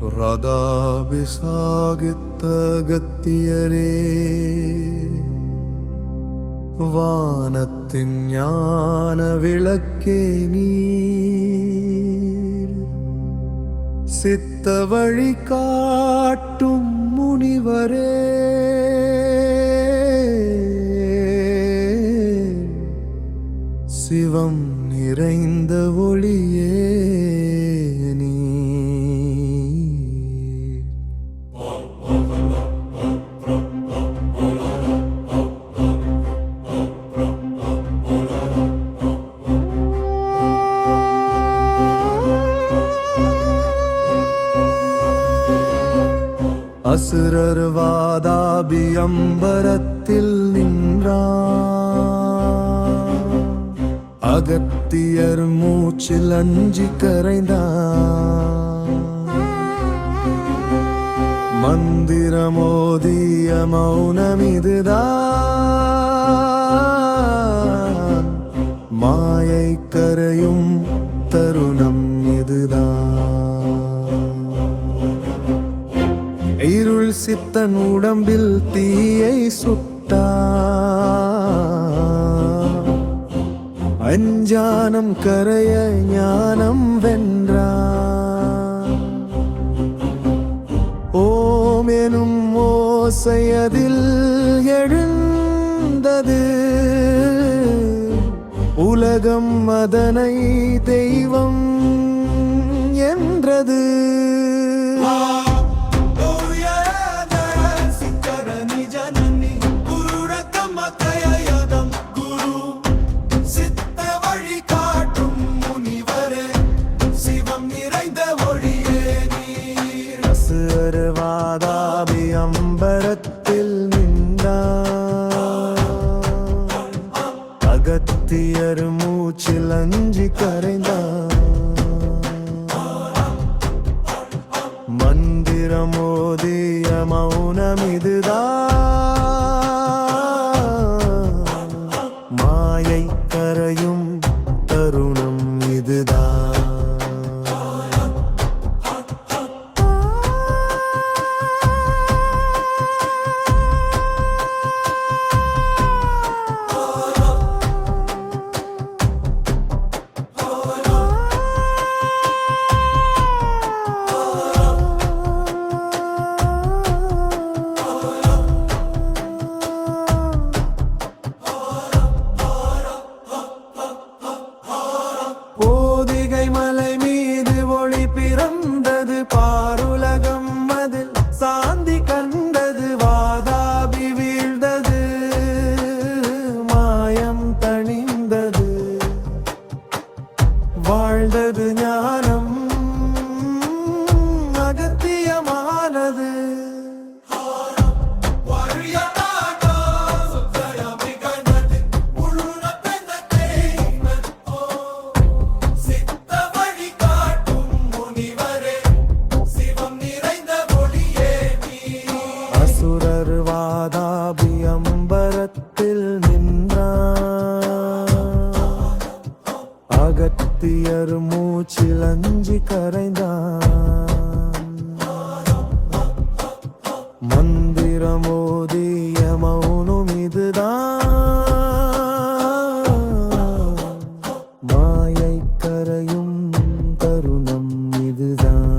ரதாபிசாகித்தகத்தியரே வானத்தின் ஞான விளக்கே நீர். சித்த வழி காட்டும் முனிவரே சிவம் நிறைந்த ஒளியே. அசுரர் வாதாபி அம்பரத்தில் நின்றான். அகத்தியர் மூச்சில் அஞ்சி கரைந்தான். மந்திரமோதிய மௌனம் இதுதான் மாயை கரையும் தருணம் சித்தன் உடம்பில் தீயை சுட்டா அஞ்ஞானம் கரைய ஞானம் வென்றா ஓம் எனும் ஓசையதில் எழுந்தது. உலகம் அதனை தெய்வம் என்றது. வாதாபி அம்பரத்தில் நின்றான் அகத்தியர் மூச்சில் அஞ்சி கரைந்தான் மந்திரமோதிய மௌனம் இதுதான் மாயை கரையும் தருணம் இதுதான் வாழ்ந்தது ஞானம் அகத்தியமானது. அசுரர் வாதாபி அம்பரத்தில் நின்றான் அகத்தியர் மூச்சில் அஞ்சி கரைந்தான். மந்திரமோதிய மௌனும் இதுதான். மாயை கரையும் தருணம் இதுதான்.